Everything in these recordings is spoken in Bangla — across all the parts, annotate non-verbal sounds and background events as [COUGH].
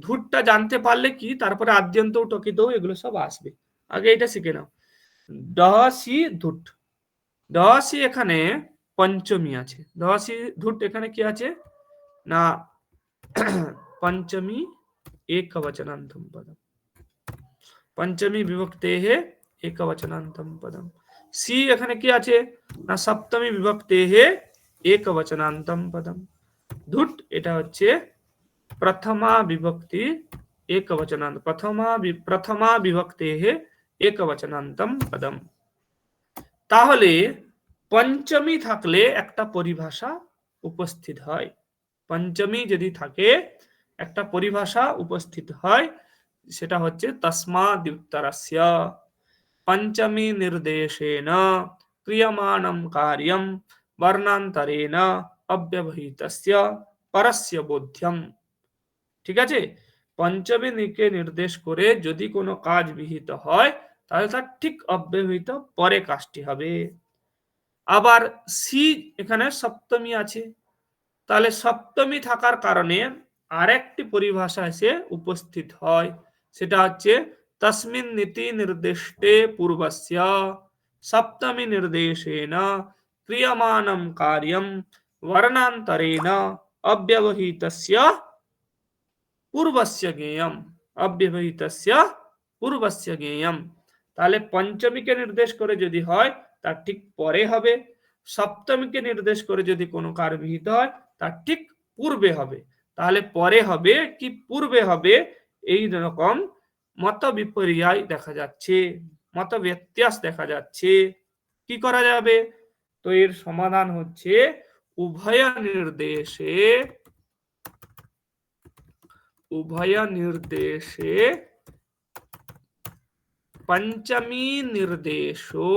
ধুটটা জানতে পারলে কি? তারপরে আদ্যন্ত টকিত এগুলো সব আসবে। আগে এটা শিখে নাও। দহসি ধুট। দহসি এখানে পঞ্চমী আছে। দহসি ধুট এখানে কি আছে? না, [CLEARS THROAT] পঞ্চমী একবচনান্তম পদম। পঞ্চমী বিভক্তে হে একবচনান্তম পদম। সি এখানে কি আছে? না, সপ্তমী বিভক্তে হে একবচনান্তম পদম। ধুট, এটা হচ্ছে প্রথমা বিভক্তি একবচনান্ত প্রথমা প্রথমা বিভক্তে একবচনান্তম পদম তাহলে পঞ্চমী থাকলে একটা পরিভাষা উপস্থিত হয় পঞ্চমী যদি থাকে একটা পরিভাষা উপস্থিত হয় সেটা হচ্ছে তসমা দ্যুত্তরস্য পঞ্চমী নির্দেশেন ক্রিয়মাণম কার্যম বর্ণান্তরেণ অব্যবহিতস্য পরস্য বোধ্যম ঠিক আছে? পঞ্চমীকে নির্দেশ করে যদি কোনো কাজ বিহিত হয়, তাহলে তার ঠিক অব্যবহিত পরে কাজটি হবে। আবার সি এখানে সপ্তমী আছে। তাহলে সপ্তমী থাকার কারণে আরেকটি পরিভাষা এসে উপস্থিত হয়। সেটা হচ্ছে, তসমিন নীতি নির্দিষ্টে পূর্বস্য, সপ্তমী নির্দেশেন, ক্রিয়মাণম কার্যম, বর্ণান্তরেণ, অব্যবহিতস্য পূর্বস্য গেয়ম অব্যবহিতস্য পূর্বস্য গেয়ম তাহলে পঞ্চমীকে নির্দেশ করে যদি হয় তার ঠিক পরে হবে সপ্তমীকে নির্দেশ করে যদি কোনো কার বিহিত হয় তার ঠিক পূর্বে হবে তাহলে পরে হবে কি পূর্বে হবে এই রকম মত বিপর্যয় দেখা যাচ্ছে মত ব্যত্যাস দেখা যাচ্ছে কি করা যাবে তো এর সমাধান হচ্ছে উভয় নির্দেশে উভয় নির্দেশে পঞ্চমী నిర్దేశో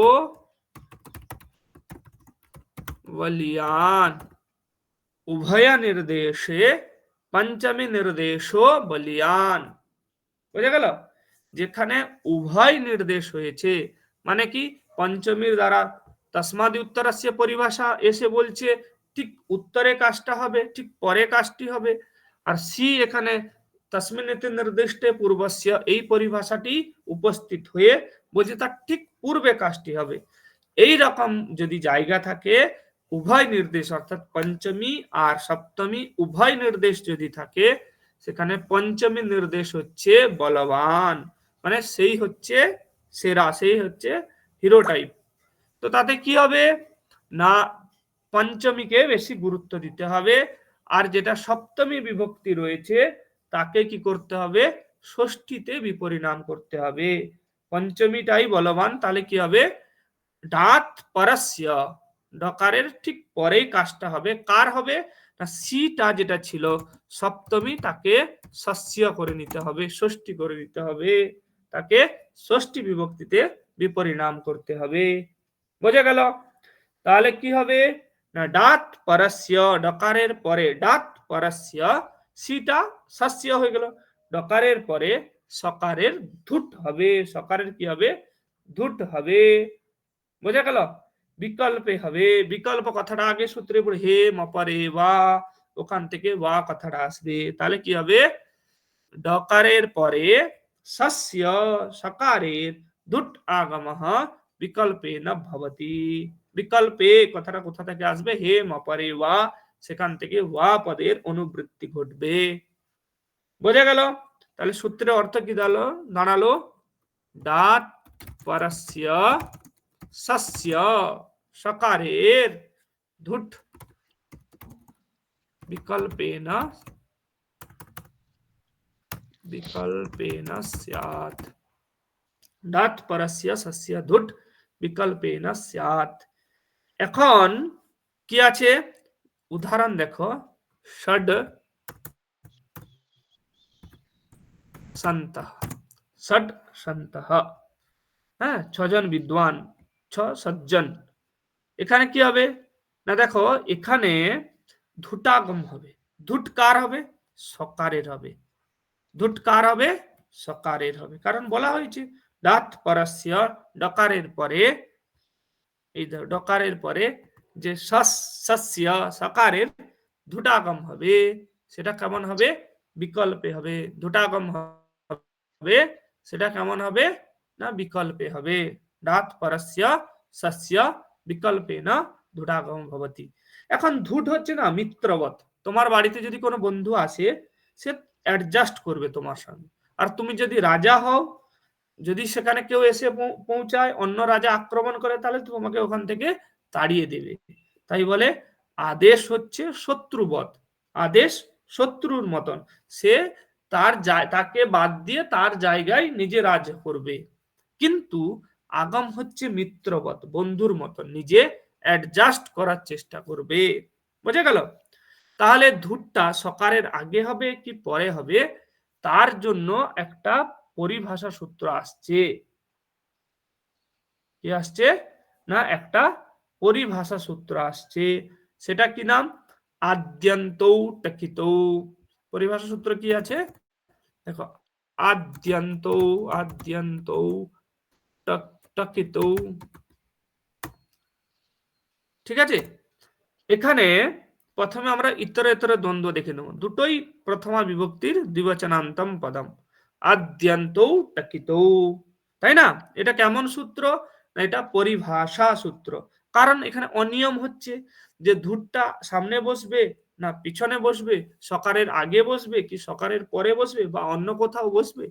বলিয়ান। উভয় নির্দেশে পঞ্চমী নির্দেশ বলিয়ান। বুঝে গেল? যেখানে উভয় নির্দেশ হয়েছে মানে কি? পঞ্চমীর দ্বারা তসমাদি উত্তরাস্য পরিভাষা এসে বলছে, ঠিক উত্তরে কাজটা হবে, ঠিক পরে কাজটি হবে। আর সি এখানে তসমিনীতি নির্দিষ্টে পূর্বস্য এই পরিভাষাটি উপস্থিত হয়ে বলছে তার ঠিক পূর্বে কাজটি হবে এই রকম যদি জায়গা থাকে উভয় নির্দেশ অর্থাৎ পঞ্চমী আর সপ্তমী উভয় নির্দেশ যদি থাকে সেখানে পঞ্চমী নির্দেশ হচ্ছে বলবান মানে সেই হচ্ছে সেরা সেই হচ্ছে হিরো টাইপ তো তাতে কি হবে না পঞ্চমীকে বেশি গুরুত্ব দিতে হবে আর যেটা সপ্তমী বিভক্তি রয়েছে তাকে কি করতে হবে? ষষ্ঠীতে বিপরিণাম করতে হবে। পঞ্চমীটাই বলবান, তাহলে কি হবে? ডাত পরস্য। ডকারের ঠিক পরেই কাজটা হবে। কার হবে? না সিটা যেটা ছিল। সপ্তমী তাকে শস্য করে নিতে হবে, ষষ্ঠী করে নিতে হবে। তাকে ষষ্ঠী বিভক্তিতে বিপরিণাম করতে হবে। বোঝা গেল? তাহলে কি হবে? না, ডাত পরস্য, ডকারের পরে ডাত পরস্য সিটা শস্য হয়ে গেল। ডকারের পরে সকারের ধুট হবে। সকারের কি হবে? ধুট হবে। বোঝা গেল? বিকল্পে হবে। বিকল্প কথাটা আগে সূত্রে পড়ে, হে মপারে বা, ওখান থেকে বা কথাটা আসবে। তাহলে কি হবে? ডকারের পরে শস্য সকারের দুট আগম বিকল্পে না ভবতি। বিকল্পে কথাটা কোথা থেকে আসবে? হে মপারে ওয়া সেখান থেকে ওয়া পদের অনুবৃত্তি ঘটবে। বোঝা গেল? তাহলে সূত্রের অর্থ কি দাঁড়াল? দাঁড়াল, দাঁত পরস্য শস্য সকারের ধুট বিকল্পেন বিকল্পেন স্যাৎ দাঁত পরস্য শস্য ধুট বিকল্পেন স্যাৎ এখন কি আছে? উদাহরণ দেখো ষড সন্ত ষড সন্ত হ্যাঁ ছজন বিদ্বান, ছ সজ্জন। এখানে কি হবে? না দেখো, এখানে ধুটাগম হবে। ধুট কার হবে? সকারের হবে। ধুট কার হবে? সকারের হবে। কারণ বলা হয়েছে দাঁত পরস্য, ডকারের পরে, এই ডকারের পরে যে শস্য সকারের ধুটাগম হবে, সেটা কেমন হবে? বিকল্পে হবে। দুটাগম হবে, সেটা কেমন হবে? না, বিকল্পে হবে। ডাত পরস্য সস্য বিকল্পে না ধুটাগম ভবতি। এখন ধুট হচ্ছে না মিত্রবত তোমার বাড়িতে যদি কোনো বন্ধু আসে, সে অ্যাডজাস্ট করবে তোমার সঙ্গে। আর তুমি যদি রাজা হও, যদি সেখানে কেউ এসে পৌঁছায়, অন্য রাজা আক্রমণ করে, তাহলে তোমাকে ওখান থেকে তাড়িয়ে দেবে। তাই বলে, আদেশ হচ্ছে শত্রুবধ। আদেশ শত্রুর মতন। সে তার তাকে বাদ দিয়ে তার জায়গায় নিজে রাজ করবে। কিন্তু আগম হচ্ছে মিত্রবধ, বন্ধুর মতন। নিজে অ্যাডজাস্ট করার চেষ্টা করবে। বোঝা গেল? তাহলে ধূরটা সকারের আগে হবে কি পরে হবে? তার জন্য একটা পরিভাষা সূত্র আসছে। কি আসছে? না, একটা পরিভাষা সূত্র আসছে, সেটা কি নাম? আদ্যন্ত টকিত। পরিভাষা সূত্র কি আছে? দেখো, আদ্যন্ত আদ্যন্ত টকিত। ঠিক আছে? এখানে প্রথমে আমরা ইতর ইতর দ্বন্দ্ব দেখে নেব। দুটোই প্রথমা বিভক্তির দ্বিবচনান্তম পদম। আদ্যন্ত টকিত। তাই না? এটা কেমন সূত্র? না, এটা পরিভাষা সূত্র। কারণ এখানে অনিয়ম হচ্ছে যে ধূরটা সামনে বসবে না পিছনে বসবে সকারের আগে বসবে কি সকারের পরে বসবে বা অন্য কোথাও বসবে?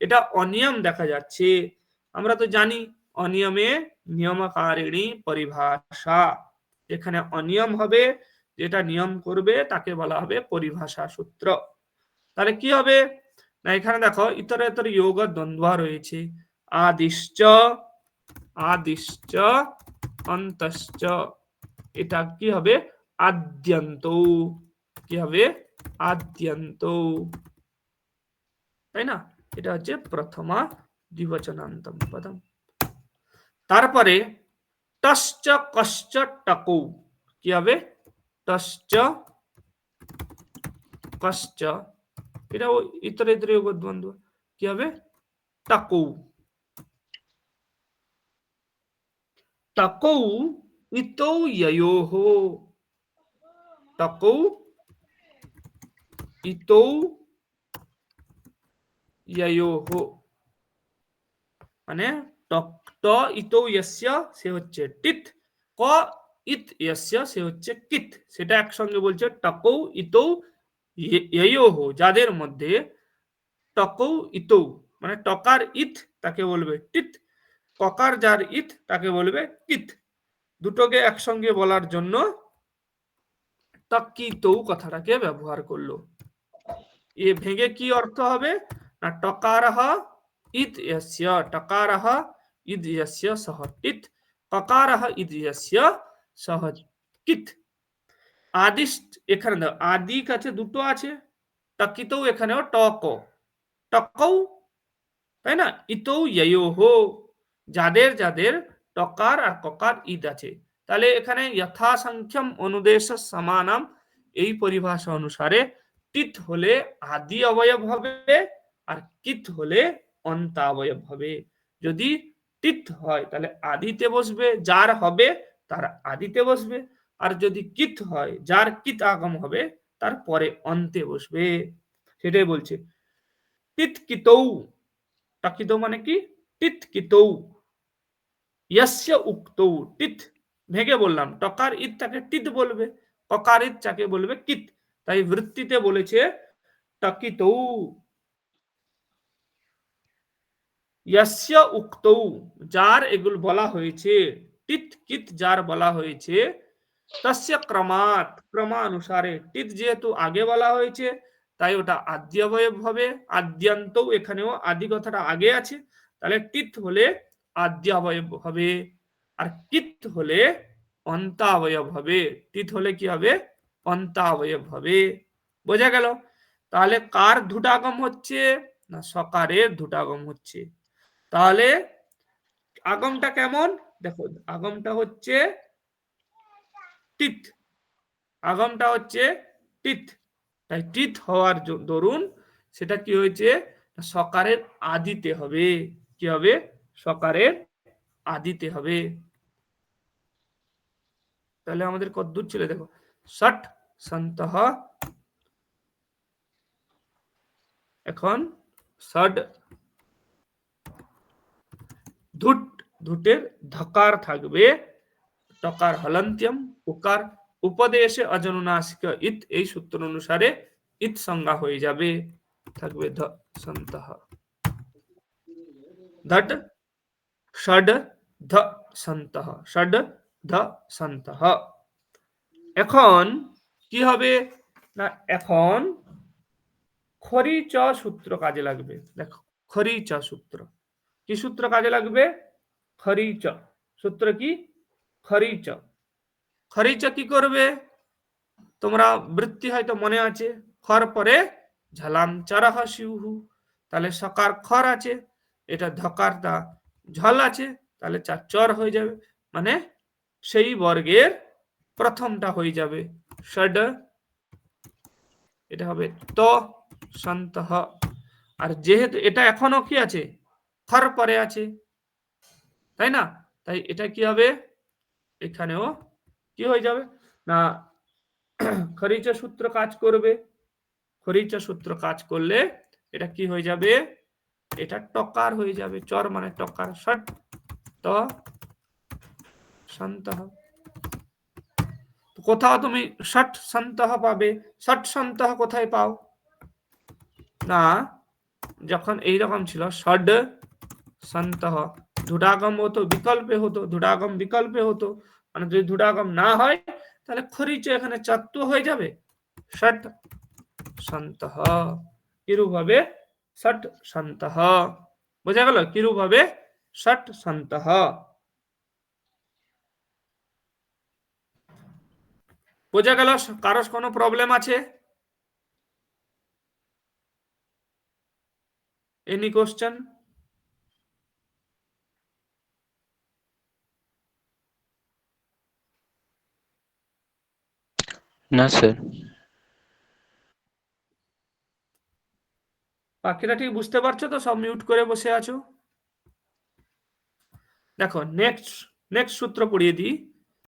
এটা অনিয়ম দেখা যাচ্ছে। আমরা তো জানি অনিয়মে নিয়মকারিণী পরিভাষা। এখানে অনিয়ম হবে, যেটা নিয়ম করবে তাকে বলা হবে পরিভাষা সূত্র। তাহলে কি হবে? না, এখানে দেখো ইতর ইতর যোগ দ্বন্দ্ব রয়েছে। আদিশ্চ আদিশ্চ অন্তশ্চ এটা কি হবে আদ্যন্ত কি হবে আদ্যন্ত তাই না এটা হচ্ছে প্রথমা দ্বিবচনান্তম পদম তারপরে টশ্চ কশ্চ টকৌ কি হবে টশ্চ কশ্চ এটা ইতর ইতর দ্বন্দ্ব কি হবে টকৌ টকৌ ইতৌ ইয়োহ টকৌ ইতৌ ইয়োহ মানে ট ইতৌ ইয়স্য সে হচ্ছে টিত ক ইত ইয়স্য সে হচ্ছে কিত সেটা একসঙ্গে বলছে টকৌ ইতৌ ইয়োহ যাদের মধ্যে টকৌ ইতৌ মানে টকার ইত তাকে বলবে টিত ককার যার ইত, তাকে বলবে কিত। দুটোকে একসঙ্গে বলার জন্য তৌ কথাটাকে ব্যবহার করল। এ ভেঙে কি অর্থ হবে? না টকারহ ইদ ইয়স্য টকারহ ইদ ইয়স্য সহ টিত ককারহ ইদ ইয়স্য সহ কিত। আদিশ এখানে আদি কাছে দুটো আছে টকিতৌ এখানেও টক। টকৌ, তাই না? ইতৌ ইয়োহ যাদের যাদের টকার আর ককার ঈদ আছে। তাহলে এখানে যথাসংখ্যম অনুদেশ সমানাম এই পরিভাষা অনুসারে টিত হলে আদি অবয়ব হবে আর কিত হলে অন্তাবয়ব হবে। যদি টিত হয় তাহলে আদিতে বসবে, যার হবে তার আদিতে বসবে। আর যদি কিত হয়, যার কিত আগম হবে তার পরে অন্তে বসবে। সেটাই বলছে। টিত কিতৌ। টাকিত মানে কি? টিত কিতৌ। ইয়াস্য উক্তৌ টিত ভেঙে বললাম টকার ঈদ তাকে টিত বলবে ককার ঈদ তাকে বলবে কিত তাই বৃত্তিতে বলেছে টকিতৌ ইয়াস্য উক্তৌ যার এগুলো বলা হয়েছে টিত কিত যার বলা হয়েছে তস্য ক্রমাৎ ক্রমানুসারে টিত যেহেতু আগে বলা হয়েছে তাই ওটা আদ্যবয়ব হবে আদ্যান্ত এখানেও আদি কথাটা আগে আছে তাহলে টিত হলে আদ্যাবয়ব হবে আর কিত হলে অন্তাবয়ব হবে টিত হলে কি হবে? অন্তাবয়ব হবে বোঝা গেল? তাহলে কার ধুটাগম হচ্ছে? না, সকারের ধুটাগম হচ্ছে। তাহলে আগমটা কেমন? দেখো, আগমটা হচ্ছে টিত আগমটা হচ্ছে টিত তাই টিত হওয়ার দরুন সেটা কি হয়েছে? সকারের আদিতে হবে। কি হবে? সকারের আদিতে হবে। তাহলে আমাদের কত ছিল দেখো। ষট সন্ত এখন ষড ধুট, ধুটের ধকার থাকবে। টকার হলন্ত্যম, উকার, উপদেশে অজনুনাসিক, ইত, এই সূত্র অনুসারে ইত সংজ্ঞা হয়ে যাবে। থাকবে ধ সন্তঃ ধট ষড ধ সন্তঃ ষড ধ সন্তঃ এখন কি হবে? না, এখন খরি চ সূত্র কাজে লাগবে। দেখো খরি চ সূত্র। কি সূত্র কাজে লাগবে? খরি চ সূত্র কি? খরি চ খরি চ কি করবে? তোমরা বৃত্তি হয়তো মনে আছে। খর পরে ঝালাম চারাহ শিউহু তাহলে সকার খর আছে। এটা ধকারটা ঝল আছে, তাহলে চার চর হয়ে যাবে। মানে সেই বর্গের প্রথমটা হয়ে যাবে। ষড। এটা হবে ত সন্তহ আর যেহেতু এটা এখনও কি আছে? খর পরে আছে। তাই না? তাই এটা কি হবে? এখানেও কি হয়ে যাবে? না, খরিচ সূত্র কাজ করবে। খরিচ সূত্র কাজ করলে এটা কি হয়ে যাবে? এটা টকার হয়ে যাবে, চর মানে টকার, ষট। ত সন্তহ কোথাও তুমি ষট সন্তহ পাবে, ষট সন্তহ কোথায় পাও? না, যখন এইরকম ছিল ষড সন্তহ ধুডাগম হতো, বিকল্পে হতো ধুডাগম বিকল্পে হতো। মানে যদি ধুডাগম না হয়, তাহলে খরিচ এখানে চাত্ত হয়ে যাবে। ষট কিরূপ হবে ষট সন্তহ বোঝা গেল কিরূপ হবে ষট সন্তহ বোঝা গেল কারও কোনো প্রবলেম আছে এনি কোশ্চেন না স্যার বাকিরা ঠিক বুঝতে পারছ তো? সব মিউট করে বসে আছো? দেখো নেক্সট নেক্সট সূত্র পড়িয়ে দিই।